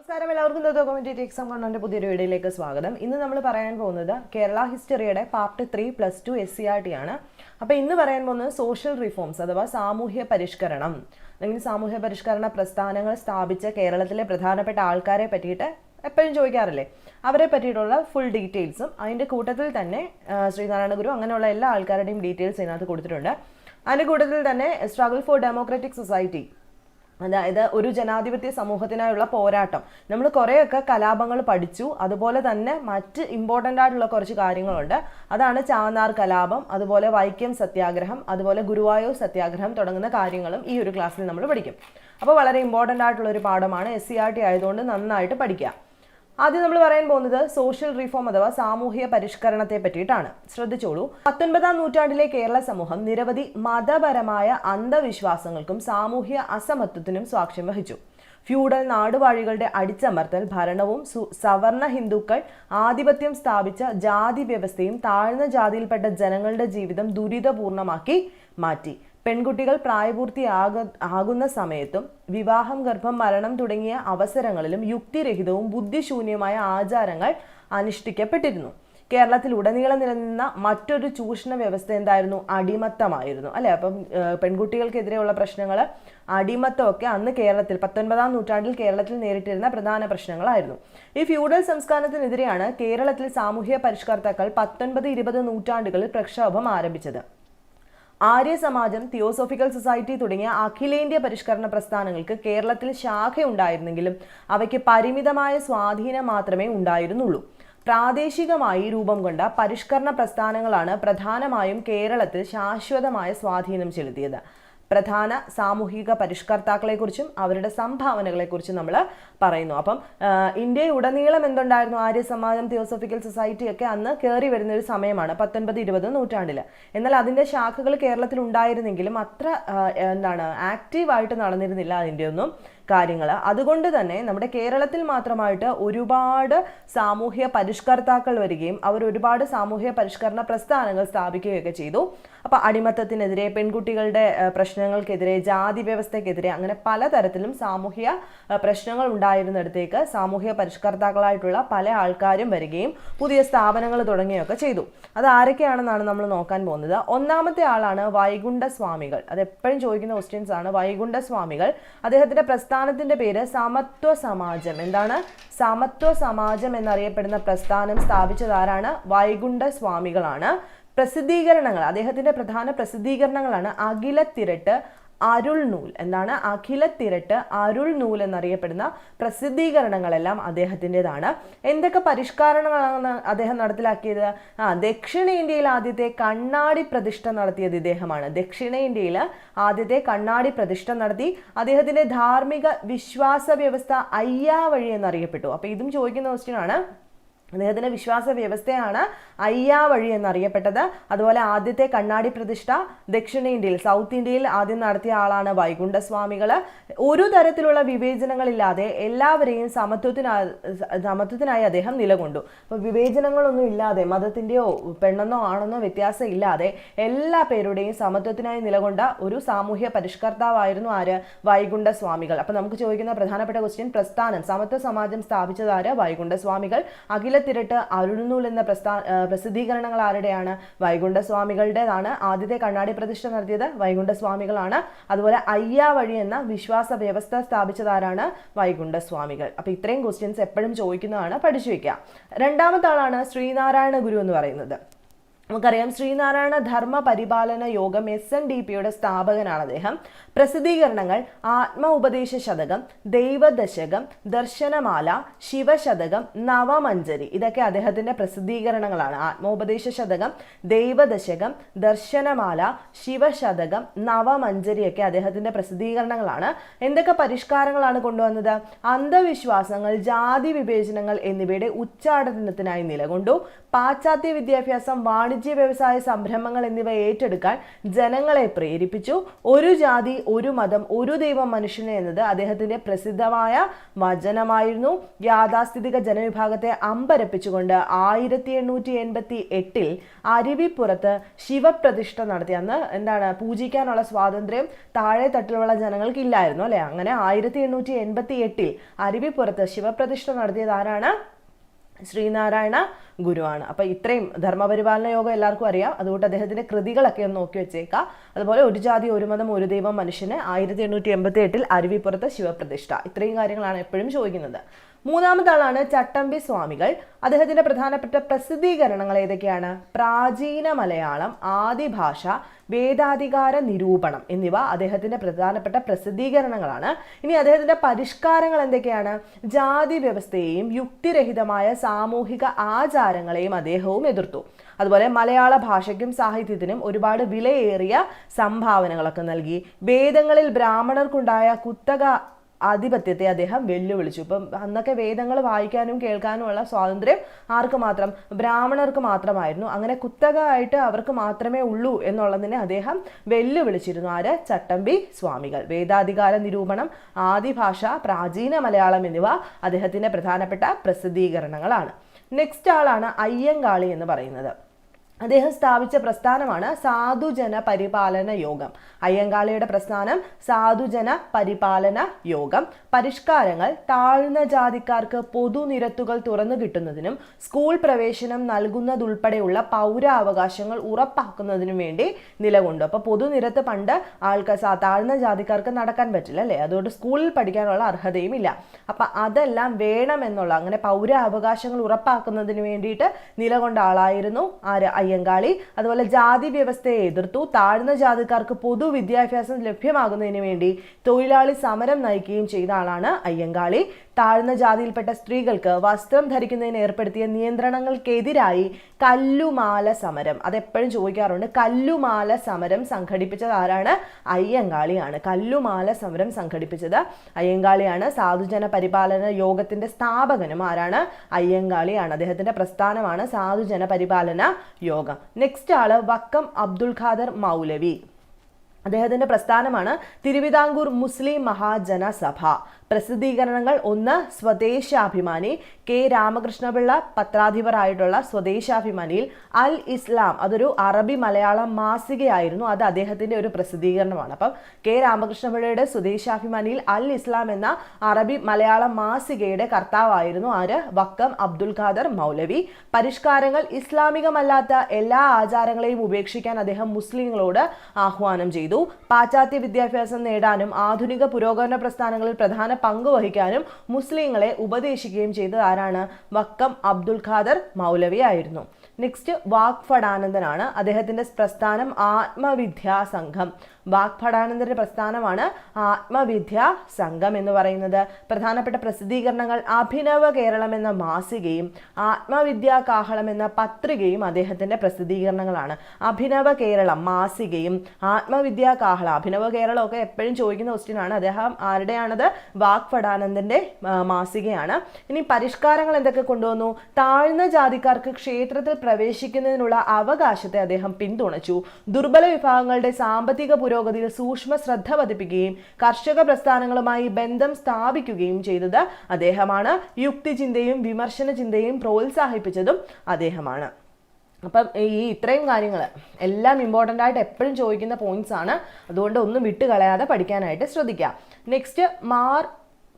നമസ്കാരം എല്ലാവർക്കും ദത്തോ കോമന്റേറ്റീവ് എക്സാം കൊണ്ടോന്റെ പുതിയൊരു വീഡിയോയിലേക്ക് സ്വാഗതം. ഇന്ന് നമ്മൾ പറയാൻ പോകുന്നത് Kerala ഹിസ്റ്ററിയുടെ part three plus two S C R T ആണ്. അപ്പോൾ ഇന്ന് പറയാൻ പോകുന്നത് സോഷ്യൽ റിഫോംസ് അഥവാ സാമൂഹ്യ പരിഷ്കരണം. അല്ലെങ്കിൽ സാമൂഹ്യ പരിഷ്കരണ പ്രസ്ഥാനങ്ങൾ സ്ഥാപിച്ച കേരളത്തിലെ പ്രധാനപ്പെട്ട ആൾക്കാരെ പറ്റിയിട്ട് എപ്പോഴും ചോദിക്കാറില്ലേ? അവരെ പറ്റിയിട്ടുള്ള ഫുൾ ഡീറ്റെയിൽസും അതിന്റെ കൂട്ടത്തിൽ തന്നെ ശ്രീനാരായണ ഗുരു അങ്ങനെയുള്ള എല്ലാ ആൾക്കാരുടെയും ഡീറ്റെയിൽസ് ഇതിനകത്ത് കൊടുത്തിട്ടുണ്ട്. അതിന്റെ കൂട്ടത്തിൽ തന്നെ സ്ട്രഗിൾ ഫോർ ഡെമോക്രാറ്റിക് സൊസൈറ്റി അതായത് ഒരു ജനാധിപത്യ സമൂഹത്തിനായുള്ള പോരാട്ടം. നമ്മൾ കുറേയൊക്കെ കലാപങ്ങൾ പഠിച്ചു. അതുപോലെ തന്നെ മറ്റ് ഇമ്പോർട്ടന്റ് ആയിട്ടുള്ള കുറച്ച് കാര്യങ്ങളുണ്ട്. അതാണ് ചാന്നാർ കലാപം അതുപോലെ വൈക്കം സത്യാഗ്രഹം അതുപോലെ ഗുരുവായൂർ സത്യാഗ്രഹം തുടങ്ങുന്ന കാര്യങ്ങളും ഈ ഒരു ക്ലാസ്സിൽ നമ്മൾ പഠിക്കും. അപ്പോൾ വളരെ ഇമ്പോർട്ടന്റ് ആയിട്ടുള്ള ഒരു പാഠമാണ് എസ് സി ആർ ടി ആയതുകൊണ്ട് നന്നായിട്ട് പഠിക്കുക. ആദ്യം നമ്മൾ പറയാൻ പോകുന്നത് സോഷ്യൽ റിഫോം അഥവാ സാമൂഹിക പരിഷ്കരണത്തെ പറ്റിയിട്ടാണ്. ശ്രദ്ധിച്ചോളൂ. പത്തൊൻപതാം നൂറ്റാണ്ടിലെ കേരള സമൂഹം നിരവധി മതപരമായ അന്ധവിശ്വാസങ്ങൾക്കും സാമൂഹ്യ അസമത്വത്തിനും സാക്ഷ്യം വഹിച്ചു. ഫ്യൂഡൽ നാടുവാഴികളുടെ അടിച്ചമർത്തൽ ഭരണവും സവർണ ഹിന്ദുക്കൾ ആധിപത്യം സ്ഥാപിച്ച ജാതി വ്യവസ്ഥയും താഴ്ന്ന ജാതിയിൽപ്പെട്ട ജനങ്ങളുടെ ജീവിതം ദുരിതപൂർണമാക്കി മാറ്റി. പെൺകുട്ടികൾ പ്രായപൂർത്തിയാക ആകുന്ന സമയത്തും വിവാഹം ഗർഭം മരണം തുടങ്ങിയ അവസരങ്ങളിലും യുക്തിരഹിതവും ബുദ്ധിശൂന്യമായ ആചാരങ്ങൾ അനുഷ്ഠിക്കപ്പെട്ടിരുന്നു. കേരളത്തിൽ ഉടനീളം നിലനിന്ന മറ്റൊരു ചൂഷണ വ്യവസ്ഥ എന്തായിരുന്നു? അടിമത്തമായിരുന്നു. അല്ലെ? അപ്പം പെൺകുട്ടികൾക്കെതിരെയുള്ള പ്രശ്നങ്ങൾ അടിമത്തമൊക്കെ അന്ന് കേരളത്തിൽ പത്തൊൻപതാം നൂറ്റാണ്ടിൽ കേരളത്തിൽ നേരിട്ടിരുന്ന പ്രധാന പ്രശ്നങ്ങളായിരുന്നു. ഈ ഫ്യൂഡൽ സംസ്കാരത്തിനെതിരെയാണ് കേരളത്തിൽ സാമൂഹ്യ പരിഷ്കർത്താക്കൾ പത്തൊൻപത് ഇരുപത് നൂറ്റാണ്ടുകളിൽ പ്രക്ഷോഭം ആരംഭിച്ചത്. ആര്യ സമാജം തിയോസോഫിക്കൽ സൊസൈറ്റി തുടങ്ങിയ അഖിലേന്ത്യാ പരിഷ്കരണ പ്രസ്ഥാനങ്ങൾക്ക് കേരളത്തിൽ ശാഖയുണ്ടായിരുന്നെങ്കിലും അവയ്ക്ക് പരിമിതമായ സ്വാധീനം മാത്രമേ ഉണ്ടായിരുന്നുള്ളൂ. പ്രാദേശികമായി രൂപം കൊണ്ട പരിഷ്കരണ പ്രസ്ഥാനങ്ങളാണ് പ്രധാനമായും കേരളത്തിൽ ശാശ്വതമായ സ്വാധീനം ചെലുത്തിയത്. പ്രധാന സാമൂഹിക പരിഷ്കർത്താക്കളെക്കുറിച്ചും അവരുടെ സംഭാവനകളെക്കുറിച്ചും നമ്മൾ പറയുന്നു. അപ്പം ആഹ്, ഇന്ത്യയുടനീളം എന്തുണ്ടായിരുന്നു? ആര്യ സമാജം തിയോസോഫിക്കൽ സൊസൈറ്റി ഒക്കെ അന്ന് കയറി വരുന്ന ഒരു സമയമാണ് പത്തൊൻപത് ഇരുപത് നൂറ്റാണ്ടിൽ. എന്നാൽ അതിന്റെ ശാഖകൾ കേരളത്തിൽ ഉണ്ടായിരുന്നെങ്കിലും അത്ര എന്താണ് ആക്റ്റീവായിട്ട് നടന്നിരുന്നില്ല അതിന്റെ ഒന്നും. കാര്യങ്ങൾ അതുകൊണ്ട് തന്നെ നമ്മുടെ കേരളത്തിൽ മാത്രമായിട്ട് ഒരുപാട് സാമൂഹ്യ പരിഷ്കർത്താക്കൾ വരികയും അവർ ഒരുപാട് സാമൂഹ്യ പരിഷ്കരണ പ്രസ്ഥാനങ്ങൾ സ്ഥാപിക്കുകയൊക്കെ ചെയ്തു. അപ്പോൾ അടിമത്തത്തിനെതിരെ പെൺകുട്ടികളുടെ പ്രശ്നങ്ങൾക്കെതിരെ ജാതി വ്യവസ്ഥക്കെതിരെ അങ്ങനെ പലതരത്തിലും സാമൂഹ്യ പ്രശ്നങ്ങൾ ഉണ്ടായിരുന്നിടത്തേക്ക് സാമൂഹ്യ പരിഷ്കർത്താക്കളായിട്ടുള്ള പല ആൾക്കാരും വരികയും പുതിയ സ്ഥാപനങ്ങൾ തുടങ്ങുകയൊക്കെ ചെയ്തു. അത് ആരൊക്കെയാണെന്നാണ് നമ്മൾ നോക്കാൻ പോകുന്നത്. ഒന്നാമത്തെ ആളാണ് വൈകുണ്ഠ സ്വാമികൾ അത് എപ്പോഴും ചോദിക്കുന്ന ക്വസ്റ്റ്യൻസ് ആണ്. വൈകുണ്ഠ സ്വാമികൾ അദ്ദേഹത്തിന്റെ പ്രസ്ഥാനത്തിന്റെ പേര് സമത്വ സമാജം. എന്താണ്? സമത്വ സമാജം എന്നറിയപ്പെടുന്ന പ്രസ്ഥാനം സ്ഥാപിച്ചത് ആരാണ്? വൈകുണ്ഠ സ്വാമികളാണ്. പ്രസിദ്ധീകരണങ്ങൾ അദ്ദേഹത്തിന്റെ പ്രധാന പ്രസിദ്ധീകരണങ്ങളാണ് അഖിലത്തിരട്ട് അരുൾ നൂൽ എന്താണ് അഖിലത്തിരട്ട് അരുൾ നൂൽ എന്നറിയപ്പെടുന്ന പ്രസിദ്ധീകരണങ്ങളെല്ലാം അദ്ദേഹത്തിന്റെതാണ്. എന്തൊക്കെ പരിഷ്കരണങ്ങളാണ് അദ്ദേഹം നടപ്പിലാക്കിയത് ആ ദക്ഷിണേന്ത്യയിൽ ആദ്യത്തെ കണ്ണാടി പ്രതിഷ്ഠ നടത്തിയത് ഇദ്ദേഹമാണ്. ദക്ഷിണേന്ത്യയിൽ ആദ്യത്തെ കണ്ണാടി പ്രതിഷ്ഠ നടത്തി. അദ്ദേഹത്തിന്റെ ധാർമ്മിക വിശ്വാസ വ്യവസ്ഥ അയ്യാവഴി എന്നറിയപ്പെട്ടു. അപ്പോൾ ഇതും ചോദിക്കുന്ന ക്വസ്റ്റ്യൻ ആണ്. അദ്ദേഹത്തിന്റെ വിശ്വാസ വ്യവസ്ഥയാണ് അയ്യാ വഴി എന്നറിയപ്പെട്ടത്. അതുപോലെ ആദ്യത്തെ കണ്ണാടി പ്രതിഷ്ഠ ദക്ഷിണേന്ത്യയിൽ സൗത്ത് ഇന്ത്യയിൽ ആദ്യം നടത്തിയ ആളാണ് വൈകുണ്ഠസ്വാമികൾ ഒരു തരത്തിലുള്ള വിവേചനങ്ങളില്ലാതെ എല്ലാവരെയും സമത്വത്തിനായി സമത്വത്തിനായി അദ്ദേഹം നിലകൊണ്ടു. അപ്പോൾ വിവേചനങ്ങളൊന്നും ഇല്ലാതെ മതത്തിന്റെയോ പെണ്ണെന്നോ ആണെന്നോ വ്യത്യാസം ഇല്ലാതെ എല്ലാ പേരുടെയും സമത്വത്തിനായി നിലകൊണ്ട ഒരു സാമൂഹ്യ പരിഷ്കർത്താവായിരുന്നു ആര്? വൈകുണ്ഠസ്വാമികൾ. അപ്പോൾ നമുക്ക് ചോദിക്കുന്ന പ്രധാനപ്പെട്ട ക്വസ്റ്റ്യൻ പ്രസ്ഥാനം സമത്വ സമാജം സ്ഥാപിച്ചതാര് വൈകുണ്ഠസ്വാമികൾ. വൈകുണ്ഠസ്വാമികൾ അഖിലത്തിരട്ട് അരുണനൂൽ എന്ന പ്രസ്ഥാ പ്രസിദ്ധീകരണങ്ങൾ ആരുടെയാണ്? വൈകുണ്ഠസ്വാമികളുടേതാണ്. ആദ്യത്തെ കണ്ണാടി പ്രതിഷ്ഠ നടത്തിയത് വൈകുണ്ഠസ്വാമികളാണ്. അതുപോലെ അയ്യാവഴി എന്ന വിശ്വാസ വ്യവസ്ഥ സ്ഥാപിച്ചതാരാണ്? വൈകുണ്ഠസ്വാമികൾ. അപ്പോൾ ഇത്രയും ക്വസ്റ്റ്യൻസ് എപ്പോഴും ചോദിക്കുന്നതാണ്. പഠിച്ചു വയ്ക്കുക രണ്ടാമത്തെ ആളാണ് ശ്രീനാരായണ ഗുരു എന്ന് പറയുന്നത്. നമുക്കറിയാം ശ്രീനാരായണ ധർമ്മ പരിപാലന യോഗം എസ് എൻ ഡി പിയുടെ സ്ഥാപകനാണ് അദ്ദേഹം. പ്രസിദ്ധീകരണങ്ങൾ ആത്മ ഉപദേശ ശതകം ദൈവദശകം ദർശനമാല ശിവശതകം നവമഞ്ജരി. ഇതൊക്കെ അദ്ദേഹത്തിന്റെ പ്രസിദ്ധീകരണങ്ങളാണ്. ആത്മോപദേശ ശതകം ദൈവദശകം ദർശനമാല ശിവശതകം നവമഞ്ജരിയൊക്കെ അദ്ദേഹത്തിന്റെ പ്രസിദ്ധീകരണങ്ങളാണ്. എന്തൊക്കെ പരിഷ്കാരങ്ങളാണ് കൊണ്ടുവന്നത്? അന്ധവിശ്വാസങ്ങൾ ജാതി വിവേചനങ്ങൾ എന്നിവയുടെ ഉച്ചാടനത്തിനായി നിലകൊണ്ടു പാശ്ചാത്യ വിദ്യാഭ്യാസം വാണിജ്യ വ്യവസായ സംരംഭങ്ങൾ എന്നിവ ഏറ്റെടുക്കാൻ ജനങ്ങളെ പ്രേരിപ്പിച്ചു. ഒരു ജാതി ഒരു മതം ഒരു ദൈവം മനുഷ്യന് എന്നത് അദ്ദേഹത്തിന്റെ പ്രസിദ്ധമായ വചനമായിരുന്നു. യാഥാസ്ഥിതിക ജനവിഭാഗത്തെ അമ്പരപ്പിച്ചുകൊണ്ട് ആയിരത്തി എണ്ണൂറ്റി എൺപത്തി എട്ടിൽ അരുവിപ്പുറത്ത് ശിവപ്രതിഷ്ഠ നടത്തി. അന്ന് എന്താണ് പൂജിക്കാനുള്ള സ്വാതന്ത്ര്യം താഴെ തട്ടിലുള്ള ജനങ്ങൾക്ക് ഇല്ലായിരുന്നു അല്ലെ? അങ്ങനെ ആയിരത്തി എണ്ണൂറ്റി എൺപത്തി എട്ടിൽ അരുവിപ്പുറത്ത് ശിവപ്രതിഷ്ഠ നടത്തിയത് ആരാണ്? ശ്രീനാരായണ ഗുരുവാണ്. അപ്പൊ ഇത്രയും ധർമ്മപരിപാലന യോഗം എല്ലാവർക്കും അറിയാം. അതുകൊണ്ട് അദ്ദേഹത്തിന്റെ കൃതികളൊക്കെ ഒന്ന് നോക്കി വെച്ചേക്കാം. അതുപോലെ ഒരു ജാതി ഒരു മതം ഒരു ദൈവം മനുഷ്യന് ആയിരത്തി എണ്ണൂറ്റി എൺപത്തി എട്ടിൽ അരുവിപ്പുറത്ത് ശിവപ്രതിഷ്ഠ. ഇത്രയും കാര്യങ്ങളാണ് എപ്പോഴും ചോദിക്കുന്നത്. മൂന്നാമത്തെ ആളാണ് ചട്ടമ്പി സ്വാമികൾ. അദ്ദേഹത്തിന്റെ പ്രധാനപ്പെട്ട പ്രസിദ്ധീകരണങ്ങൾ ഏതൊക്കെയാണ്? പ്രാചീന മലയാളം ആദിഭാഷ വേദാധികാര നിരൂപണം എന്നിവ അദ്ദേഹത്തിന്റെ പ്രധാനപ്പെട്ട പ്രസിദ്ധീകരണങ്ങളാണ്. ഇനി അദ്ദേഹത്തിന്റെ പരിഷ്കാരങ്ങൾ എന്തൊക്കെയാണ്? ജാതി വ്യവസ്ഥയെയും യുക്തിരഹിതമായ സാമൂഹിക ആചാരങ്ങളെയും അദ്ദേഹവും എതിർത്തു. അതുപോലെ മലയാള ഭാഷയ്ക്കും സാഹിത്യത്തിനും ഒരുപാട് വിലയേറിയ സംഭാവനകളൊക്കെ നൽകി. വേദങ്ങളിൽ ബ്രാഹ്മണർക്കുണ്ടായ കുത്തക ആധിപത്യത്തെ അദ്ദേഹം വെല്ലുവിളിച്ചു. ഇപ്പം അന്നൊക്കെ വേദങ്ങൾ വായിക്കാനും കേൾക്കാനുമുള്ള സ്വാതന്ത്ര്യം ആർക്ക് മാത്രം? ബ്രാഹ്മണർക്ക് മാത്രമായിരുന്നു. അങ്ങനെ കുത്തകമായിട്ട് അവർക്ക് മാത്രമേ ഉള്ളൂ എന്നുള്ളതിനെ അദ്ദേഹം വെല്ലുവിളിച്ചിരുന്നു. ആര്? ചട്ടമ്പി സ്വാമികൾ. വേദാധികാര നിരൂപണം ആദിഭാഷ പ്രാചീന മലയാളം എന്നിവ അദ്ദേഹത്തിന്റെ പ്രധാനപ്പെട്ട പ്രസിദ്ധീകരണങ്ങളാണ്. നെക്സ്റ്റ് ആളാണ് അയ്യങ്കാളി എന്ന് പറയുന്നത്. അദ്ദേഹം സ്ഥാപിച്ച പ്രസ്ഥാനമാണ് സാധുജന പരിപാലന യോഗം. അയ്യങ്കാളിയുടെ പ്രസ്ഥാനം സാധുജന പരിപാലന യോഗം. പരിഷ്കാരങ്ങൾ താഴ്ന്ന ജാതിക്കാർക്ക് പൊതുനിരത്തുകൾ തുറന്നു കിട്ടുന്നതിനും സ്കൂൾ പ്രവേശനം നൽകുന്നതുൾപ്പെടെയുള്ള പൗരാവകാശങ്ങൾ ഉറപ്പാക്കുന്നതിനും വേണ്ടി നിലകൊണ്ടു. അപ്പോൾ പൊതുനിരത്ത് പണ്ട് ആൾക്കാർ താഴ്ന്ന ജാതിക്കാർക്ക് നടക്കാൻ പറ്റില്ല അല്ലേ? അതുകൊണ്ട് സ്കൂളിൽ പഠിക്കാനുള്ള അർഹതയും ഇല്ല. അപ്പം അതെല്ലാം വേണമെന്നുള്ള അങ്ങനെ പൗരാവകാശങ്ങൾ ഉറപ്പാക്കുന്നതിന് വേണ്ടിയിട്ട് നിലകൊണ്ട ആളായിരുന്നു ആര്? അയ്യങ്കാളി അതുപോലെ ജാതി വ്യവസ്ഥയെ എതിർത്തു താഴ്ന്ന ജാതിക്കാർക്ക് പൊതുവിദ്യാഭ്യാസം ലഭ്യമാകുന്നതിന് വേണ്ടി തൊഴിലാളി സമരം നയിക്കുകയും ചെയ്ത ആളാണ് അയ്യങ്കാളി. താഴ്ന്ന ജാതിയിൽപ്പെട്ട സ്ത്രീകൾക്ക് വസ്ത്രം ധരിക്കുന്നതിന് ഏർപ്പെടുത്തിയ നിയന്ത്രണങ്ങൾക്കെതിരായി കല്ലുമാല സമരം. അതെപ്പോഴും ചോദിക്കാറുണ്ട് കല്ലുമാല സമരം സംഘടിപ്പിച്ചത് ആരാണ്? അയ്യങ്കാളിയാണ്. കല്ലുമാല സമരം സംഘടിപ്പിച്ചത് അയ്യങ്കാളിയാണ്. സാധുജന പരിപാലന യോഗത്തിന്റെ സ്ഥാപകനും ആരാണ്? അയ്യങ്കാളിയാണ്. അദ്ദേഹത്തിന്റെ പ്രസ്ഥാനമാണ് സാധുജന പരിപാലന യോഗം. നെക്സ്റ്റ് ആൾ വക്കം അബ്ദുൽ ഖാദർ മൗലവി. അദ്ദേഹത്തിന്റെ പ്രസ്ഥാനമാണ് തിരുവിതാംകൂർ മുസ്ലിം മഹാജനസഭ. പ്രസിദ്ധീകരണങ്ങൾ ഒന്ന് സ്വദേശാഭിമാനി. കെ. രാമകൃഷ്ണപിള്ള പത്രാധിപരായിട്ടുള്ള സ്വദേശാഭിമാനിയിൽ അൽ ഇസ്ലാം അതൊരു അറബി മലയാള മാസികയായിരുന്നു. അത് അദ്ദേഹത്തിന്റെ ഒരു പ്രസിദ്ധീകരണമാണ്. അപ്പം കെ. രാമകൃഷ്ണപിള്ളയുടെ സ്വദേശാഭിമാനിയിൽ അൽ ഇസ്ലാം എന്ന അറബി മലയാള മാസികയുടെ കർത്താവായിരുന്നു ആര്? വക്കം അബ്ദുൽ ഖാദർ മൗലവി. പരിഷ്കാരങ്ങൾ ഇസ്ലാമികമല്ലാത്ത എല്ലാ ആചാരങ്ങളെയും ഉപേക്ഷിക്കാൻ അദ്ദേഹം മുസ്ലിങ്ങളോട് ആഹ്വാനം ചെയ്തു. പാശ്ചാത്യ വിദ്യാഭ്യാസം നേടാനും ആധുനിക പുരോഗമന പ്രസ്ഥാനങ്ങളിൽ പ്രധാന പങ്ക് വഹിക്കാനും മുസ്ലിങ്ങളെ ഉപദേശിക്കുകയും ചെയ്തത് ആരാണ്? വക്കം അബ്ദുൽ ഖാദർ മൗലവി ആയിരുന്നു. നെക്സ്റ്റ് വാഗ്ഫടാനന്ദനാണ് അദ്ദേഹത്തിന്റെ പ്രസ്ഥാനം ആത്മവിദ്യാ സംഘം. വാഗ്ഭടാനന്ദന്റെ പ്രസ്ഥാനമാണ് ആത്മവിദ്യ സംഘം എന്ന് പറയുന്നത്. പ്രധാനപ്പെട്ട പ്രസിദ്ധീകരണങ്ങൾ അഭിനവ കേരളം എന്ന മാസികയും ആത്മവിദ്യാ കാഹളം എന്ന പത്രികയും അദ്ദേഹത്തിന്റെ പ്രസിദ്ധീകരണങ്ങളാണ്. അഭിനവ കേരളം മാസികയും ആത്മവിദ്യാ കാഹളം അഭിനവ കേരളം ഒക്കെ എപ്പോഴും ചോദിക്കുന്ന ക്വസ്റ്റ്യൻ ആണ്. അദ്ദേഹം ആരുടെയാണത്? വാഗ്ഭടാനന്ദന്റെ മാസികയാണ്. ഇനി പരിഷ്കാരങ്ങൾ എന്തൊക്കെ കൊണ്ടുവന്നു? താഴ്ന്ന ജാതിക്കാർക്ക് ക്ഷേത്രത്തിൽ പ്രവേശിക്കുന്നതിനുള്ള അവകാശത്തെ അദ്ദേഹം പിന്തുണച്ചു. ദുർബല വിഭാഗങ്ങളുടെ സാമ്പത്തിക പുരോഗതിയിൽ സൂക്ഷ്മ ശ്രദ്ധ പതിപ്പിക്കുകയും കർഷക പ്രസ്ഥാനങ്ങളുമായി ബന്ധം സ്ഥാപിക്കുകയും ചെയ്തത് അദ്ദേഹമാണ്. യുക്തിചിന്തയും വിമർശന ചിന്തയും പ്രോത്സാഹിപ്പിച്ചതും അദ്ദേഹമാണ്. അപ്പം ഈ ഇത്രയും കാര്യങ്ങൾ എല്ലാം ഇമ്പോർട്ടന്റ് ആയിട്ട് എപ്പോഴും ചോദിക്കുന്ന പോയിന്റ്സ് ആണ്. അതുകൊണ്ട് ഒന്നും വിട്ട് കളയാതെ പഠിക്കാനായിട്ട് ശ്രദ്ധിക്കുക നെക്സ്റ്റ് മാർ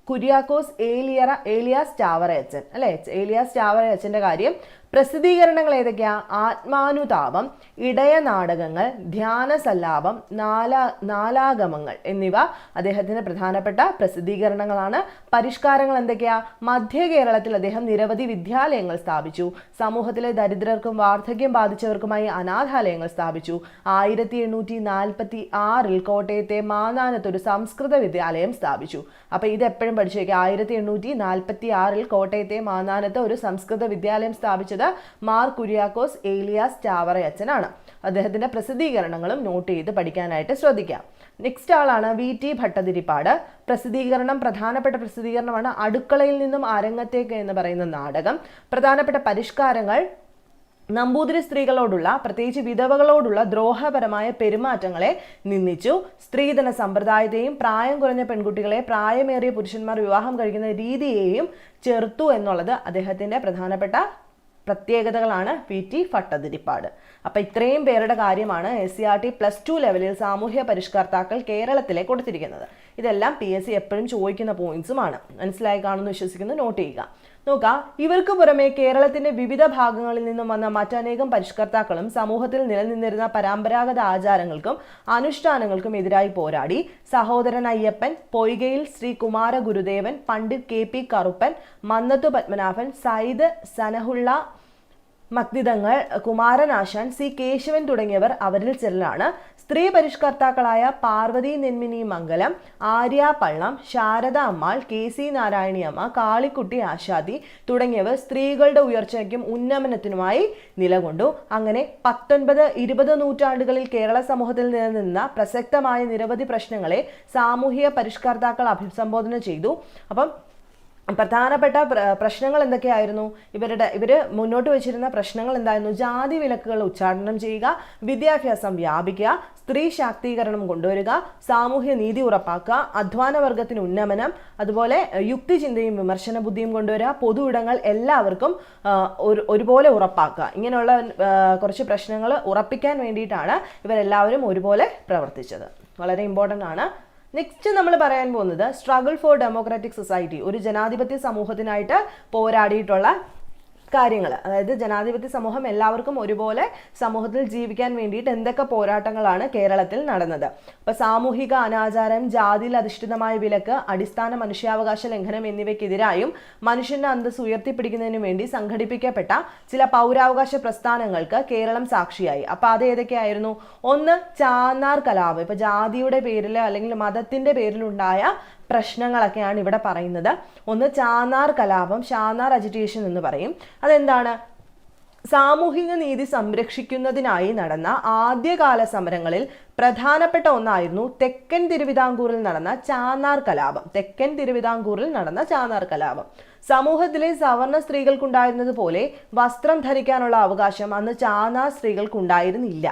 കുര്യാക്കോസ് ഏലിയറ ഏലിയാസ് ചാവറയച്ചൻ. അല്ലേ? ഏലിയാസ് ചാവറയച്ചന്റെ കാര്യം പ്രസിദ്ധീകരണങ്ങൾ ഏതൊക്കെയാ? ആത്മാനുതാപം ഇടയ നാടകങ്ങൾ ധ്യാനസല്ലാപം നാലാ നാലാഗമങ്ങൾ എന്നിവ അദ്ദേഹത്തിന്റെ പ്രധാനപ്പെട്ട പ്രസിദ്ധീകരണങ്ങളാണ്. പരിഷ്കാരങ്ങൾ എന്തൊക്കെയാ? മധ്യ കേരളത്തിൽ അദ്ദേഹം നിരവധി വിദ്യാലയങ്ങൾ സ്ഥാപിച്ചു. സമൂഹത്തിലെ ദരിദ്രർക്കും വാർദ്ധക്യം ബാധിച്ചവർക്കുമായി അനാഥാലയങ്ങൾ സ്ഥാപിച്ചു. ആയിരത്തി എണ്ണൂറ്റി നാൽപ്പത്തി ആറിൽ കോട്ടയത്തെ മാനാനത്ത് ഒരു സംസ്കൃത വിദ്യാലയം സ്ഥാപിച്ചു. അപ്പൊ ഇത് എപ്പോഴും പഠിച്ചു ആയിരത്തി എണ്ണൂറ്റി നാൽപ്പത്തി ആറിൽ കോട്ടയത്തെ മാനാനത്ത് ഒരു സംസ്കൃത വിദ്യാലയം സ്ഥാപിച്ചത് മാർ കുര്യാക്കോസ് ഏലിയാസ് ചാവറയച്ചനാണ്. അദ്ദേഹത്തിന്റെ പ്രസിദ്ധീകരണങ്ങളും നോട്ട് ചെയ്ത് പഠിക്കാനായിട്ട് ശ്രദ്ധിക്കാം. നെക്സ്റ്റ് ആളാണ് വി ടി ഭട്ടതിരിപ്പാട്. പ്രസിദ്ധീകരണം പ്രധാനപ്പെട്ട പ്രസിദ്ധീകരണമാണ് അടുക്കളയിൽ നിന്നും അരങ്ങത്തേക്ക് എന്ന് പറയുന്ന നാടകം. പ്രധാനപ്പെട്ട പരിഷ്കാരങ്ങൾ നമ്പൂതിരി സ്ത്രീകളോടുള്ള പ്രത്യേകിച്ച് വിധവകളോടുള്ള ദ്രോഹപരമായ പെരുമാറ്റങ്ങളെ നിന്ദിച്ചു. സ്ത്രീധന സമ്പ്രദായത്തെയും പ്രായം കുറഞ്ഞ പെൺകുട്ടികളെ പ്രായമേറിയ പുരുഷന്മാർ വിവാഹം കഴിക്കുന്ന രീതിയെയും ചെറുത്തു എന്നുള്ളത് അദ്ദേഹത്തിന്റെ പ്രധാനപ്പെട്ട പ്രത്യേകതകളാണ് പി ടി ഭട്ടതിരിപ്പാട്. അപ്പൊ ഇത്രയും പേരുടെ കാര്യമാണ് S C R T plus two ലെവലിൽ സാമൂഹ്യ പരിഷ്കർത്താക്കൾ കേരളത്തിലെ കൊടുത്തിരിക്കുന്നത്. ഇതെല്ലാം പി എസ് സി എപ്പോഴും ചോദിക്കുന്ന പോയിന്റ്സുമാണ് മനസ്സിലായി കാണുമെന്ന് വിശ്വസിക്കുന്നു നോട്ട് ചെയ്യുക. നോക്കാം ഇവർക്ക് പുറമെ കേരളത്തിന്റെ വിവിധ ഭാഗങ്ങളിൽ നിന്നും വന്ന മറ്റനേകം പരിഷ്കർത്താക്കളും സമൂഹത്തിൽ നിലനിന്നിരുന്ന പരമ്പരാഗത ആചാരങ്ങൾക്കും അനുഷ്ഠാനങ്ങൾക്കും എതിരായി പോരാടി. Sahodaran Ayyappan Poikayil Sree Kumara Gurudevan Pandit K P Karuppan Mannathu Padmanabhan Sayyid Sanaulla Makthithangal Kumaranasan C Kesavan തുടങ്ങിയവർ അവരിൽ ചിലരാണ്. സ്ത്രീ പരിഷ്കർത്താക്കളായ പാർവതി നെന്മിനി മംഗലം ആര്യ പള്ളം ശാരദ അമ്മാൾ കെ സി നാരായണിയമ്മ കാളിക്കുട്ടി ആശാദി തുടങ്ങിയവർ സ്ത്രീകളുടെ ഉയർച്ചയ്ക്കും ഉന്നമനത്തിനുമായി നിലകൊണ്ടു. അങ്ങനെ പത്തൊൻപത് ഇരുപത് നൂറ്റാണ്ടുകളിൽ കേരള സമൂഹത്തിൽ നിലനിന്ന പ്രസക്തമായ നിരവധി പ്രശ്നങ്ങളെ സാമൂഹിക പരിഷ്കർത്താക്കൾ അഭിസംബോധന ചെയ്തു. അപ്പം പ്രധാനപ്പെട്ട പ്രശ്നങ്ങൾ എന്തൊക്കെയായിരുന്നു? ഇവരുടെ ഇവർ മുന്നോട്ട് വെച്ചിരുന്ന പ്രശ്നങ്ങൾ എന്തായിരുന്നു? ജാതി വിലക്കുകൾ ഉച്ചാടനം ചെയ്യുക വിദ്യാഭ്യാസം വ്യാപിക്കുക സ്ത്രീ ശാക്തീകരണം കൊണ്ടുവരിക സാമൂഹ്യ നീതി ഉറപ്പാക്കുക അധ്വാന വർഗത്തിന് ഉന്നമനം അതുപോലെ യുക്തിചിന്തയും വിമർശന ബുദ്ധിയും കൊണ്ടുവരിക പൊതു ഇടങ്ങൾ എല്ലാവർക്കും ഒരുപോലെ ഉറപ്പാക്കുക. ഇങ്ങനെയുള്ള കുറച്ച് പ്രശ്നങ്ങൾ ഉറപ്പിക്കാൻ വേണ്ടിയിട്ടാണ് ഇവരെല്ലാവരും ഒരുപോലെ പ്രവർത്തിച്ചത്. വളരെ ഇമ്പോർട്ടന്റ് ആണ് നെക്സ്റ്റ് നമ്മൾ പറയാൻ പോകുന്നത് സ്ട്രഗിൾ ഫോർ ഡെമോക്രാറ്റിക് സൊസൈറ്റി ഒരു ജനാധിപത്യ സമൂഹത്തിനായിട്ട് പോരാടിയിട്ടുള്ള കാര്യങ്ങൾ അതായത് ജനാധിപത്യ സമൂഹം എല്ലാവർക്കും ഒരുപോലെ സമൂഹത്തിൽ ജീവിക്കാൻ വേണ്ടിയിട്ട് എന്തൊക്കെ പോരാട്ടങ്ങളാണ് കേരളത്തിൽ നടന്നത്. അപ്പൊ സാമൂഹിക അനാചാരം ജാതിയിൽ അധിഷ്ഠിതമായ വിലക്ക് അടിസ്ഥാന മനുഷ്യാവകാശ ലംഘനം എന്നിവയ്ക്കെതിരായും മനുഷ്യന്റെ അന്തസ് ഉയർത്തിപ്പിടിക്കുന്നതിനു വേണ്ടി സംഘടിപ്പിക്കപ്പെട്ട ചില പൗരാവകാശ പ്രസ്ഥാനങ്ങൾക്ക് കേരളം സാക്ഷിയായി. അപ്പൊ അത് ഏതൊക്കെയായിരുന്നു? ഒന്ന് ചാന്നാർ കലാപം. ഇപ്പൊ ജാതിയുടെ പേരിൽ അല്ലെങ്കിൽ മതത്തിന്റെ പേരിലുണ്ടായ പ്രശ്നങ്ങളൊക്കെയാണ് ഇവിടെ പറയുന്നത്. ഒന്ന് ചാന്നാർ കലാപം ചാനാർ അജിറ്റേഷൻ എന്ന് പറയും. അതെന്താണ്? സാമൂഹിക നീതി സംരക്ഷിക്കുന്നതിനായി നടന്ന ആദ്യകാല സമരങ്ങളിൽ പ്രധാനപ്പെട്ട ഒന്നായിരുന്നു തെക്കൻ തിരുവിതാംകൂറിൽ നടന്ന ചാന്നാർ കലാപം. തെക്കൻ തിരുവിതാംകൂറിൽ നടന്ന ചാന്നാർ കലാപം. സമൂഹത്തിലെ സവർണ സ്ത്രീകൾക്കുണ്ടായിരുന്നതുപോലെ വസ്ത്രം ധരിക്കാനുള്ള അവകാശം അന്ന് ചാന്നാർ സ്ത്രീകൾക്കുണ്ടായിരുന്നില്ല.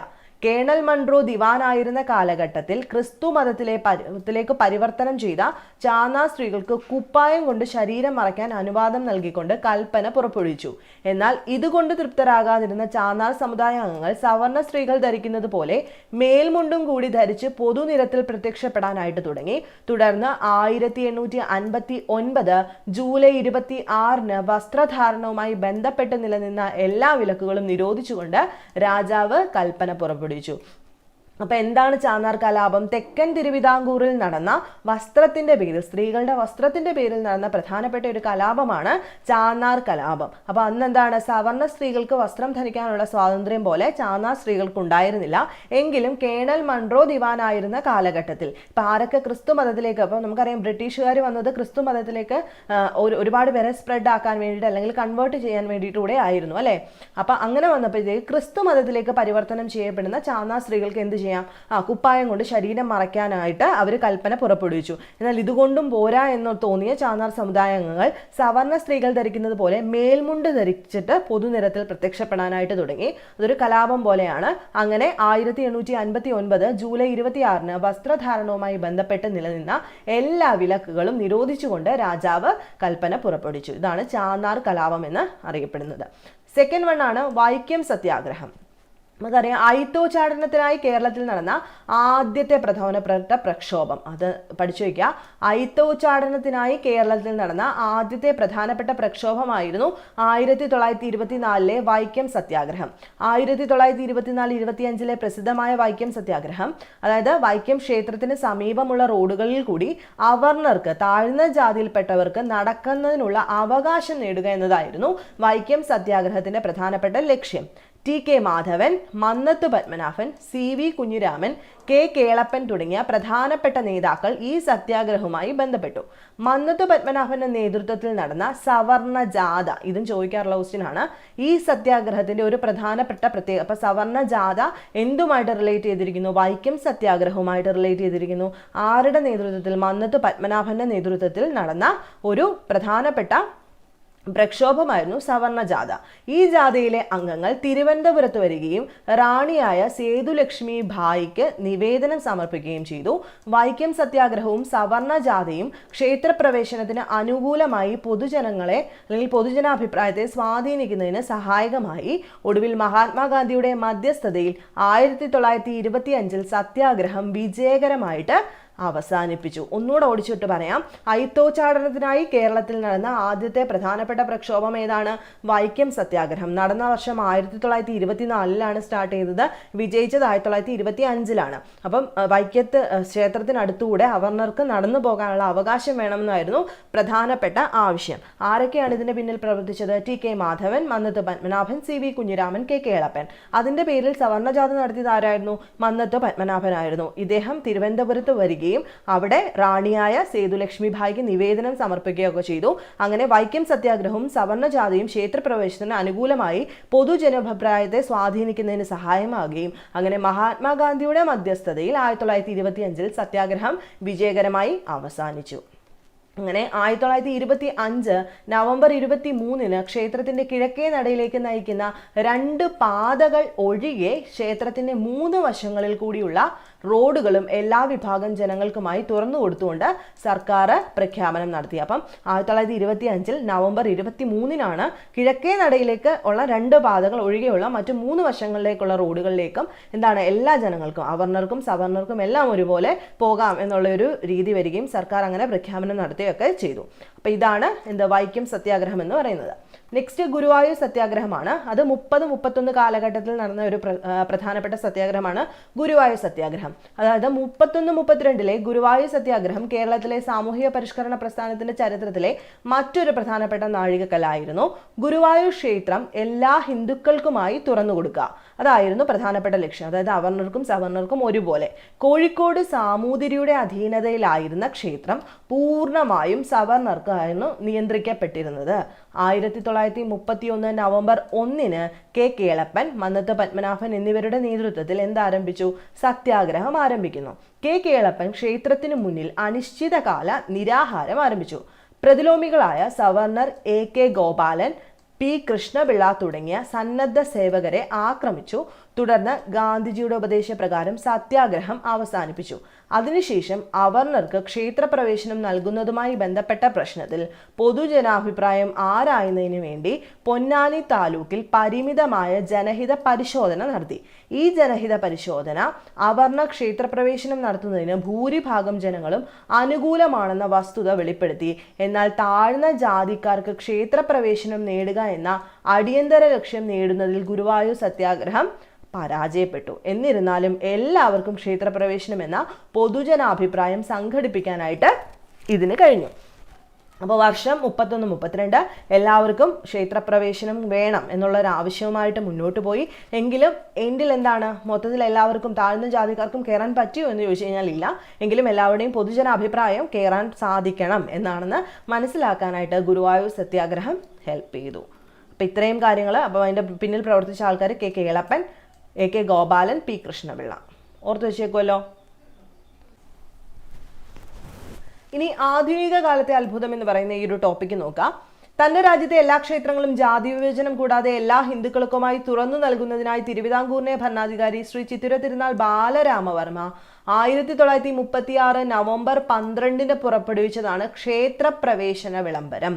കേണൽ മൺട്രോ ദിവാനായിരുന്ന കാലഘട്ടത്തിൽ ക്രിസ്തു മതത്തിലെ മതത്തിലേക്ക് പരിവർത്തനം ചെയ്ത ചാന്നാ സ്ത്രീകൾക്ക് കുപ്പായം കൊണ്ട് ശരീരം മറയ്ക്കാൻ അനുവാദം നൽകിക്കൊണ്ട് കൽപ്പന പുറപ്പെടുവിച്ചു. എന്നാൽ ഇതുകൊണ്ട് തൃപ്തരാകാതിരുന്ന ചാന്നാർ സമുദായ അംഗങ്ങൾ സവർണ സ്ത്രീകൾ ധരിക്കുന്നത് പോലെ മേൽമുണ്ടും കൂടി ധരിച്ച് പൊതുനിരത്തിൽ പ്രത്യക്ഷപ്പെടാനായിട്ട് തുടങ്ങി. തുടർന്ന് ആയിരത്തി എണ്ണൂറ്റി അൻപത്തി ഒൻപത് ജൂലൈ ഇരുപത്തി ആറിന് വസ്ത്രധാരണവുമായി ബന്ധപ്പെട്ട് നിലനിന്ന എല്ലാ വിലക്കുകളും നിരോധിച്ചുകൊണ്ട് രാജാവ് കൽപ്പന പുറപ്പെടുവിച്ചു. പിടിച്ചു. അപ്പൊ എന്താണ് ചാന്നാർ കലാപം? തെക്കൻ തിരുവിതാംകൂറിൽ നടന്ന വസ്ത്രത്തിന്റെ പേരിൽ സ്ത്രീകളുടെ വസ്ത്രത്തിന്റെ പേരിൽ നടന്ന പ്രധാനപ്പെട്ട ഒരു കലാപമാണ് ചാന്നാർ കലാപം. അപ്പൊ അന്ന് എന്താണ് സവർണ സ്ത്രീകൾക്ക് വസ്ത്രം ധരിക്കാനുള്ള സ്വാതന്ത്ര്യം പോലെ ചാന്നാർ സ്ത്രീകൾക്ക് ഉണ്ടായിരുന്നില്ല എങ്കിലും കേണൽ മൺട്രോ ദിവാനായിരുന്ന കാലഘട്ടത്തിൽ. ഇപ്പൊ ആരൊക്കെ ക്രിസ്തു മതത്തിലേക്ക് അപ്പൊ നമുക്കറിയാം ബ്രിട്ടീഷുകാർ വന്നത് ക്രിസ്തു മതത്തിലേക്ക് ഒരുപാട് പേരെ സ്പ്രെഡ് ആക്കാൻ വേണ്ടിയിട്ട് അല്ലെങ്കിൽ കൺവേർട്ട് ചെയ്യാൻ വേണ്ടിയിട്ടൂടെ ആയിരുന്നു അല്ലെ? അപ്പൊ അങ്ങനെ വന്നപ്പോഴത്തേക്ക് ക്രിസ്തു മതത്തിലേക്ക് പരിവർത്തനം ചെയ്യപ്പെടുന്ന ചാന്നാർ സ്ത്രീകൾക്ക് എന്ത് ചെയ്യാം ആ കുപ്പായം കൊണ്ട് ശരീരം മറയ്ക്കാനായിട്ട് അവർ കൽപ്പന പുറപ്പെടുവിച്ചു. എന്നാൽ ഇതുകൊണ്ടും പോരാ എന്ന് തോന്നിയ ചാന്നാർ സമുദായങ്ങൾ സവർണ സ്ത്രീകൾ ധരിക്കുന്നത് പോലെ മേൽമുണ്ട് ധരിച്ചിട്ട് പൊതുനിരത്തിൽ പ്രത്യക്ഷപ്പെടാനായിട്ട് തുടങ്ങി. അതൊരു കലാപം പോലെയാണ്. അങ്ങനെ ആയിരത്തി എണ്ണൂറ്റി അൻപത്തി ഒൻപത് ജൂലൈ ഇരുപത്തിയാറിന് വസ്ത്രധാരണവുമായി ബന്ധപ്പെട്ട് നിലനിന്ന എല്ലാ വിലക്കുകളും നിരോധിച്ചുകൊണ്ട് രാജാവ് കൽപ്പന പുറപ്പെടുവിച്ചു. ഇതാണ് ചാന്നാർ കലാപം എന്ന് അറിയപ്പെടുന്നത്. സെക്കൻഡ് വൺ ആണ് വൈക്കം സത്യാഗ്രഹം. നമുക്കറിയാം ഐത്തോച്ചാടനത്തിനായി കേരളത്തിൽ നടന്ന ആദ്യത്തെ പ്രധാനപ്പെട്ട പ്രക്ഷോഭം. അത് പഠിച്ചു വയ്ക്കുക. ഐത്തോച്ചാടനത്തിനായി കേരളത്തിൽ നടന്ന ആദ്യത്തെ പ്രധാനപ്പെട്ട പ്രക്ഷോഭമായിരുന്നു ആയിരത്തി തൊള്ളായിരത്തി ഇരുപത്തിനാലിലെ വൈക്കം സത്യാഗ്രഹം. ആയിരത്തി തൊള്ളായിരത്തി ഇരുപത്തിനാല് ഇരുപത്തിയഞ്ചിലെ പ്രസിദ്ധമായ വൈക്കം സത്യാഗ്രഹം. അതായത് വൈക്കം ക്ഷേത്രത്തിന് സമീപമുള്ള റോഡുകളിൽ കൂടി അവർണർക്ക് താഴ്ന്ന ജാതിയിൽപ്പെട്ടവർക്ക് നടക്കുന്നതിനുള്ള അവകാശം നേടുക എന്നതായിരുന്നു വൈക്കം സത്യാഗ്രഹത്തിന്റെ പ്രധാനപ്പെട്ട ലക്ഷ്യം. T K Madhavan Mannath Padmanabhan C V Kunhiraman K Kelappan തുടങ്ങിയ പ്രധാനപ്പെട്ട നേതാക്കൾ ഈ സത്യാഗ്രഹവുമായി ബന്ധപ്പെട്ടു. മന്നത്ത് പത്മനാഭന്റെ നേതൃത്വത്തിൽ നടന്ന സവർണ ജാഥ ഇതും ചോദിക്കാറുള്ള ക്വസ്റ്റ്യൻ ആണ്. ഈ സത്യാഗ്രഹത്തിന്റെ ഒരു പ്രധാനപ്പെട്ട പ്രത്യേക അപ്പൊ സവർണ ജാഥ എന്തുമായിട്ട് റിലേറ്റ് ചെയ്തിരിക്കുന്നു? വൈക്കം സത്യാഗ്രഹവുമായിട്ട് റിലേറ്റ് ചെയ്തിരിക്കുന്നു. ആരുടെ നേതൃത്വത്തിൽ? മന്നത്ത് പത്മനാഭന്റെ നേതൃത്വത്തിൽ നടന്ന ഒരു പ്രധാനപ്പെട്ട പ്രക്ഷോഭമായിരുന്നു സവർണ ജാഥ ഈ ജാഥയിലെ അംഗങ്ങൾ തിരുവനന്തപുരത്ത് വരികയും റാണിയായ സേതുലക്ഷ്മി ഭായിക്ക് നിവേദനം സമർപ്പിക്കുകയും ചെയ്തു. വൈക്കം സത്യാഗ്രഹവും സവർണ ജാഥയും ക്ഷേത്രപ്രവേശനത്തിന് അനുകൂലമായി പൊതുജനങ്ങളെ അല്ലെങ്കിൽ പൊതുജനാഭിപ്രായത്തെ സ്വാധീനിക്കുന്നതിന് സഹായകമായി. ഒടുവിൽ മഹാത്മാഗാന്ധിയുടെ മധ്യസ്ഥതയിൽ ആയിരത്തി തൊള്ളായിരത്തി സത്യാഗ്രഹം വിജയകരമായിട്ട് അവസാനിപ്പിച്ചു. ഒന്നുകൂടെ ഓടിച്ചിട്ട് പറയാം. അയിത്തോച്ചാടനത്തിനായി കേരളത്തിൽ നടന്ന ആദ്യത്തെ പ്രധാനപ്പെട്ട പ്രക്ഷോഭം ഏതാണ്? വൈക്കം സത്യാഗ്രഹം. നടന്ന വർഷം ആയിരത്തി തൊള്ളായിരത്തി ഇരുപത്തിനാലിലാണ് സ്റ്റാർട്ട് ചെയ്തത്. വിജയിച്ചത് ആയിരത്തി തൊള്ളായിരത്തി ഇരുപത്തി അഞ്ചിലാണ് അപ്പം വൈക്കത്ത് ക്ഷേത്രത്തിനടുത്തുകൂടെ അവർണർക്ക് നടന്നു പോകാനുള്ള അവകാശം വേണമെന്നായിരുന്നു പ്രധാനപ്പെട്ട ആവശ്യം. ആരൊക്കെയാണ് ഇതിന്റെ പിന്നിൽ പ്രവർത്തിച്ചത്? T K Madhavan Mannath Padmanabhan C V Kunhiraman K Kelappan അതിന്റെ പേരിൽ സവർണജാഥ നടത്തിയത് ആരായിരുന്നു? മന്നത്ത് പത്മനാഭനായിരുന്നു. ഇദ്ദേഹം തിരുവനന്തപുരത്ത് വരികയും അവിടെ റാണിയായ സേതുലക്ഷ്മി ഭായിക്ക് നിവേദനം സമർപ്പിക്കുകയൊക്കെ ചെയ്തു. അങ്ങനെ വൈക്കം സത്യാഗ്രഹവും സവർണജാതിയും ക്ഷേത്രപ്രവേശനത്തിന് അനുകൂലമായി പൊതുജനാഭിപ്രായത്തെ സ്വാധീനിക്കുന്നതിന് സഹായമാകുകയും അങ്ങനെ മഹാത്മാഗാന്ധിയുടെ മധ്യസ്ഥതയിൽ ആയിരത്തി തൊള്ളായിരത്തി ഇരുപത്തി അഞ്ചിൽ സത്യാഗ്രഹം വിജയകരമായി അവസാനിച്ചു. അങ്ങനെ ആയിരത്തി തൊള്ളായിരത്തി ഇരുപത്തി അഞ്ച് നവംബർ ഇരുപത്തി മൂന്നിന് ക്ഷേത്രത്തിന്റെ കിഴക്കേ നടയിലേക്ക് നയിക്കുന്ന രണ്ട് പാതകൾ ഒഴികെ ക്ഷേത്രത്തിന്റെ മൂന്ന് വശങ്ങളിൽ കൂടിയുള്ള റോഡുകളും എല്ലാ വിഭാഗം ജനങ്ങൾക്കുമായി തുറന്നു കൊടുത്തുകൊണ്ട് സർക്കാർ പ്രഖ്യാപനം നടത്തി. അപ്പം ആയിരത്തി തൊള്ളായിരത്തി ഇരുപത്തി അഞ്ചിൽ നവംബർ ഇരുപത്തി മൂന്നിനാണ് കിഴക്കേ നടയിലേക്ക് ഉള്ള രണ്ട് പാതകൾ ഒഴികെയുള്ള മറ്റു മൂന്ന് വശങ്ങളിലേക്കുള്ള റോഡുകളിലേക്കും എന്താണ് എല്ലാ ജനങ്ങൾക്കും അവർണർക്കും സവർണർക്കും എല്ലാം ഒരുപോലെ പോകാം എന്നുള്ള ഒരു രീതി വരികയും സർക്കാർ അങ്ങനെ പ്രഖ്യാപനം നടത്തുകയൊക്കെ ചെയ്തു. അപ്പോൾ ഇതാണ് എന്ത് വൈക്കം സത്യാഗ്രഹം എന്ന് പറയുന്നത്. നെക്സ്റ്റ് ഗുരുവായൂർ സത്യാഗ്രഹമാണ്. അത് മുപ്പത് മുപ്പത്തൊന്ന് കാലഘട്ടത്തിൽ നടന്ന ഒരു പ്രധാനപ്പെട്ട സത്യാഗ്രഹമാണ് ഗുരുവായൂർ സത്യാഗ്രഹം. അതായത് മുപ്പത്തൊന്ന് മുപ്പത്തിരണ്ടിലെ ഗുരുവായൂർ സത്യാഗ്രഹം കേരളത്തിലെ സാമൂഹിക പരിഷ്കരണ പ്രസ്ഥാനത്തിന്റെ ചരിത്രത്തിലെ മറ്റൊരു പ്രധാനപ്പെട്ട നാഴികക്കല്ലായിരുന്നു. ഗുരുവായൂർ ക്ഷേത്രം എല്ലാ ഹിന്ദുക്കൾക്കുമായി തുറന്നു കൊടുക്കുക അതായിരുന്നു പ്രധാനപ്പെട്ട ലക്ഷ്യം. അതായത് അവർണർക്കും സവർണർക്കും ഒരുപോലെ. കോഴിക്കോട് സാമൂതിരിയുടെ അധീനതയിലായിരുന്ന ക്ഷേത്രം പൂർണമായും സവർണർക്കായിരുന്നു നിയന്ത്രിക്കപ്പെട്ടിരുന്നത്. ആയിരത്തി തൊള്ളായിരത്തി മുപ്പത്തി ഒന്ന് നവംബർ ഒന്നിന് കെ. കേളപ്പൻ മന്നത്ത് പത്മനാഭൻ എന്നിവരുടെ നേതൃത്വത്തിൽ എന്താരംഭിച്ചു? സത്യാഗ്രഹം ആരംഭിക്കുന്നു. കെ. കേളപ്പൻ ക്ഷേത്രത്തിനു മുന്നിൽ അനിശ്ചിതകാല നിരാഹാരം ആരംഭിച്ചു. പ്രതിലോമികളായ സവർണർ A. K. Gopalan P Krishnapillai തുടങ്ങിയ സന്നദ്ധ സേവകരെ ആക്രമിച്ചു. തുടർന്ന് ഗാന്ധിജിയുടെ ഉപദേശപ്രകാരം സത്യാഗ്രഹം അവസാനിപ്പിച്ചു. അതിനുശേഷം അവർണർക്ക് ക്ഷേത്രപ്രവേശനം നൽകുന്നതുമായി ബന്ധപ്പെട്ട പ്രശ്നത്തിൽ പൊതുജനാഭിപ്രായം ആരായുന്നതിനു വേണ്ടി പൊന്നാനി താലൂക്കിൽ പരിമിതമായ ജനഹിത പരിശോധന നടത്തി. ഈ ജനഹിത പരിശോധന അവർണ ക്ഷേത്രപ്രവേശനം നടത്തുന്നതിന് ഭൂരിഭാഗം ജനങ്ങളും അനുകൂലമാണെന്ന വസ്തുത വെളിപ്പെടുത്തി. എന്നാൽ താഴ്ന്ന ജാതിക്കാർക്ക് ക്ഷേത്രപ്രവേശനം നേടുക എന്ന അടിയന്തര ലക്ഷ്യം നേടുന്നതിൽ ഗുരുവായൂർ സത്യാഗ്രഹം പരാജയപ്പെട്ടു. എന്നിരുന്നാലും എല്ലാവർക്കും ക്ഷേത്രപ്രവേശനം എന്ന പൊതുജനാഭിപ്രായം സംഘടിപ്പിക്കാനായിട്ട് ഇതിന് കഴിഞ്ഞു. അപ്പോൾ വർഷം മുപ്പത്തൊന്ന് മുപ്പത്തിരണ്ട് എല്ലാവർക്കും ക്ഷേത്രപ്രവേശനം വേണം എന്നുള്ള ഒരു ആവശ്യവുമായിട്ട് മുന്നോട്ട് പോയി. എങ്കിലും എൻഡിൽ എന്താണ്? മൊത്തത്തിൽ എല്ലാവർക്കും താഴ്ന്ന ജാതിക്കാർക്കും കയറാൻ പറ്റിയോ എന്ന് ചോദിച്ചു കഴിഞ്ഞാൽ ഇല്ല. എങ്കിലും എല്ലാവരുടെയും പൊതുജന അഭിപ്രായം കയറാൻ സാധിക്കണം എന്നാണെന്ന് മനസ്സിലാക്കാനായിട്ട് ഗുരുവായൂർ സത്യാഗ്രഹം ഹെൽപ്പ് ചെയ്തു. അപ്പോൾ ഇത്രയും കാര്യങ്ങൾ അപ്പോൾ അതിന്റെ പിന്നിൽ പ്രവർത്തിച്ച ആൾക്കാർ K. K. Ilappan A K Gopalan P Krishnapillai. ഓർത്തു വെച്ചേക്കുമല്ലോ ഇനി ആധുനിക കാലത്തെ അത്ഭുതം എന്ന് പറയുന്ന ഈ ഒരു ടോപ്പിക്ക് നോക്കാം. തന്റെ രാജ്യത്തെ എല്ലാ ക്ഷേത്രങ്ങളും ജാതി വിവേചനം കൂടാതെ എല്ലാ ഹിന്ദുക്കൾക്കുമായി തുറന്നു നൽകുന്നതിനായി തിരുവിതാംകൂറിനെ ഭരണാധികാരി ശ്രീ ചിത്തിര തിരുനാൾ ബാലരാമവർമ്മ ആയിരത്തി തൊള്ളായിരത്തി മുപ്പത്തി ആറ് നവംബർ പന്ത്രണ്ടിന് പുറപ്പെടുവിച്ചതാണ് ക്ഷേത്രപ്രവേശന വിളംബരം.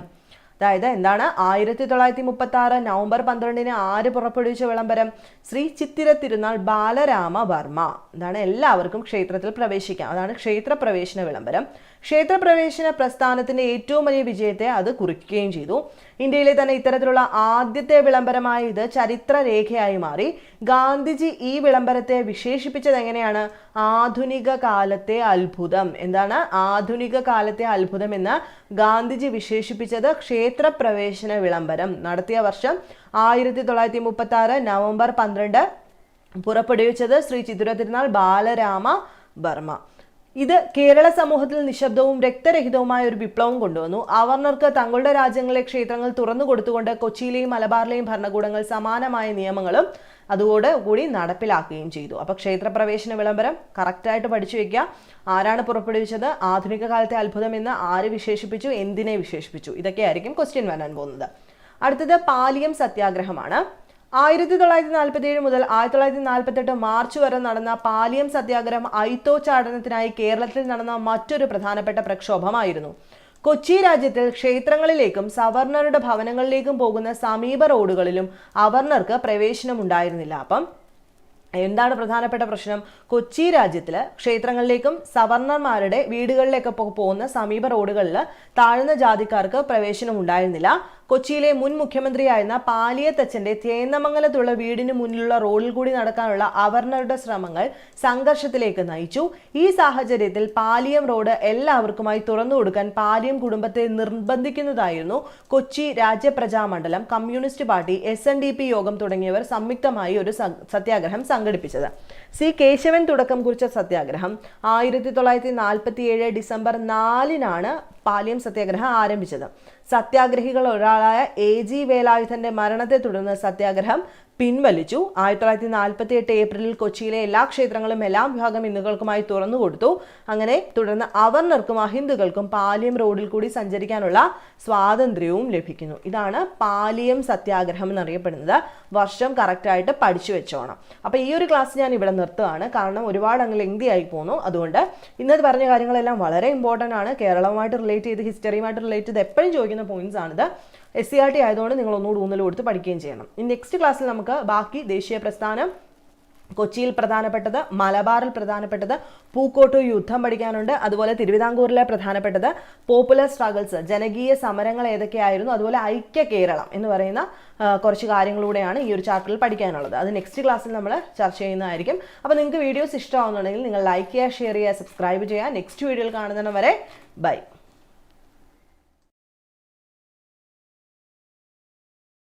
അതായത് എന്താണ്? ആയിരത്തി തൊള്ളായിരത്തി മുപ്പത്തി ആറ് നവംബർ പന്ത്രണ്ടിന് ആര് പുറപ്പെടുവിച്ച വിളംബരം? ശ്രീ ചിത്തിര തിരുനാൾ ബാലരാമ വർമ്മ എന്താണ് എല്ലാവർക്കും ക്ഷേത്രത്തിൽ പ്രവേശിക്കാം. അതാണ് ക്ഷേത്രപ്രവേശന വിളംബരം. ക്ഷേത്രപ്രവേശന പ്രസ്ഥാനത്തിന്റെ ഏറ്റവും വലിയ വിജയത്തെ അത് കുറിക്കുകയും ചെയ്തു. ഇന്ത്യയിലെ തന്നെ ഇത്തരത്തിലുള്ള ആദ്യത്തെ വിളംബരമായ ഇത് ചരിത്രരേഖയായി മാറി. ഗാന്ധിജി ഈ വിളംബരത്തെ വിശേഷിപ്പിച്ചത് എങ്ങനെയാണ്? ആധുനിക കാലത്തെ അത്ഭുതം. എന്താണ് ആധുനിക കാലത്തെ അത്ഭുതം എന്ന് ഗാന്ധിജി വിശേഷിപ്പിച്ചത് ക്ഷേത്രപ്രവേശന വിളംബരം. നടത്തിയ വർഷം ആയിരത്തി തൊള്ളായിരത്തി മുപ്പത്തി ആറ് നവംബർ പന്ത്രണ്ട് പുറപ്പെടുവിച്ചത് ശ്രീ ചിത്തിര തിരുനാൾ ബാലരാമ വർമ്മ. ഇത് കേരള സമൂഹത്തിൽ നിശബ്ദവും രക്തരഹിതവുമായ ഒരു വിപ്ലവം കൊണ്ടുവന്നു. അവർണർക്ക് തങ്ങളുടെ രാജ്യങ്ങളിലെ ക്ഷേത്രങ്ങൾ തുറന്നു കൊടുത്തുകൊണ്ട് കൊച്ചിയിലെയും മലബാറിലെയും ഭരണകൂടങ്ങൾ സമാനമായ നിയമങ്ങളും അതുകൂടെ കൂടി നടപ്പിലാക്കുകയും ചെയ്തു. അപ്പോൾ ക്ഷേത്രപ്രവേശന വിളംബരം കറക്റ്റായിട്ട് പഠിച്ചു വെക്കുക. ആരാണ് പുറപ്പെടുവിച്ചത്? ആധുനിക കാലത്തെ അത്ഭുതം എന്ന് ആര് വിശേഷിപ്പിച്ചു? എന്തിനെ വിശേഷിപ്പിച്ചു? ഇതൊക്കെയായിരിക്കും ക്വസ്റ്റ്യൻ വരാൻ പോകുന്നത്. അടുത്തത് പാലിയം സത്യാഗ്രഹമാണ്. ആയിരത്തി തൊള്ളായിരത്തി നാൽപ്പത്തി ഏഴ് മുതൽ ആയിരത്തി തൊള്ളായിരത്തി നാൽപ്പത്തെട്ട് മാർച്ച് വരെ നടന്ന പാലിയം സത്യാഗ്രഹം ഐത്തോ ചാടനത്തിനായി കേരളത്തിൽ നടന്ന മറ്റൊരു പ്രധാനപ്പെട്ട പ്രക്ഷോഭമായിരുന്നു. കൊച്ചി രാജ്യത്തിൽ ക്ഷേത്രങ്ങളിലേക്കും സവർണറുടെ ഭവനങ്ങളിലേക്കും പോകുന്ന സമീപ റോഡുകളിലും അവർണർക്ക് പ്രവേശനം ഉണ്ടായിരുന്നില്ല അപ്പം എന്താണ് പ്രധാനപ്പെട്ട പ്രശ്നം? കൊച്ചി രാജ്യത്തിൽ ക്ഷേത്രങ്ങളിലേക്കും സവർണന്മാരുടെ വീടുകളിലേക്കൊക്കെ പോകുന്ന സമീപ റോഡുകളിൽ താഴ്ന്ന ജാതിക്കാർക്ക് പ്രവേശനം ഉണ്ടായിരുന്നില്ല കൊച്ചിയിലെ മുൻ മുഖ്യമന്ത്രിയായിരുന്ന പാലിയത്തച്ഛന്റെ തേന്നമംഗലത്തുള്ള വീടിന് മുന്നിലുള്ള റോഡിൽ കൂടി നടക്കാനുള്ള അവർണറുടെ ശ്രമങ്ങൾ സംഘർഷത്തിലേക്ക് നയിച്ചു. ഈ സാഹചര്യത്തിൽ പാലിയം റോഡ് എല്ലാവർക്കുമായി തുറന്നു കൊടുക്കാൻ പാലിയം കുടുംബത്തെ നിർബന്ധിക്കുന്നതായിരുന്നു Kochi Rajyaprajamandalam communist party S N D P Yogam തുടങ്ങിയവർ സംയുക്തമായി ഒരു സത്യാഗ്രഹം സംഘടിപ്പിച്ചത്. സി കേശവൻ തുടക്കം കുറിച്ച സത്യാഗ്രഹം ആയിരത്തി തൊള്ളായിരത്തി നാൽപ്പത്തി ഏഴ് ഡിസംബർ നാലിനാണ് പാലിയം സത്യാഗ്രഹം ആരംഭിച്ചത്. സത്യാഗ്രഹികൾ ഒരാളായ എ ജി വേലായുധന്റെ മരണത്തെ തുടർന്ന് സത്യാഗ്രഹം പിൻവലിച്ചു. ആയിരത്തി തൊള്ളായിരത്തി നാൽപ്പത്തി എട്ട് ഏപ്രിലിൽ കൊച്ചിയിലെ എല്ലാ ക്ഷേത്രങ്ങളും എല്ലാ വിഭാഗം ഹിന്ദുക്കൾക്കുമായി തുറന്നു കൊടുത്തു. അങ്ങനെ തുടർന്ന് അവർണർക്കും അഹിന്ദുക്കൾക്കും പാലിയം റോഡിൽ കൂടി സഞ്ചരിക്കാനുള്ള സ്വാതന്ത്ര്യവും ലഭിക്കുന്നു. ഇതാണ് പാലിയം സത്യാഗ്രഹം എന്നറിയപ്പെടുന്നത്. വർഷം കറക്റ്റായിട്ട് പഠിച്ചു വെച്ചോണം. അപ്പോൾ ഈ ഒരു ക്ലാസ് ഞാൻ ഇവിടെ നിർത്തുകയാണ്. കാരണം ഒരുപാട് അങ്ങ് ലെങ്തി ആയി പോന്നു. അതുകൊണ്ട് ഇന്നത് പറഞ്ഞ കാര്യങ്ങളെല്ലാം വളരെ ഇമ്പോർട്ടന്റ് ആണ്. കേരളവുമായിട്ട് റിലേറ്റ് ചെയ്ത് ഹിസ്റ്ററിയുമായിട്ട് റിലേറ്റ് ചെയ്ത് എപ്പോഴും ചോദിക്കുന്ന പോയിന്റ്സ് ആണിത്. എസ് സി ആർ ടി ആയതുകൊണ്ട് നിങ്ങൾ ഒന്നുകൂടി ഊന്നൽ കൊടുത്ത് പഠിക്കുകയും ചെയ്യണം. ഇനി നെക്സ്റ്റ് ക്ലാസ്സിൽ നമുക്ക് ബാക്കി ദേശീയ പ്രസ്ഥാനം കൊച്ചിയിൽ പ്രധാനപ്പെട്ടത് മലബാറിൽ പ്രധാനപ്പെട്ടത് പൂക്കോട്ടൂർ യുദ്ധം പഠിക്കാനുണ്ട് അതുപോലെ തിരുവിതാംകൂറിലെ പ്രധാനപ്പെട്ടത് പോപ്പുലർ സ്ട്രഗിൾസ് ജനകീയ സമരങ്ങൾ ഏതൊക്കെയായിരുന്നു അതുപോലെ ഐക്യ കേരളം എന്ന് പറയുന്ന കുറച്ച് കാര്യങ്ങളിലൂടെയാണ് ഈ ഒരു ചാപ്റ്ററിൽ പഠിക്കാനുള്ളത്. അത് നെക്സ്റ്റ് ക്ലാസ്സിൽ നമ്മൾ ചർച്ച ചെയ്യുന്നതായിരിക്കും. അപ്പോൾ നിങ്ങൾക്ക് വീഡിയോസ് ഇഷ്ടമാവുന്നുണ്ടെങ്കിൽ നിങ്ങൾ ലൈക്ക് ചെയ്യുക ഷെയർ ചെയ്യുക സബ്സ്ക്രൈബ് ചെയ്യുക. നെക്സ്റ്റ് വീഡിയോയിൽ കാണുന്നതിന് വരെ ബൈ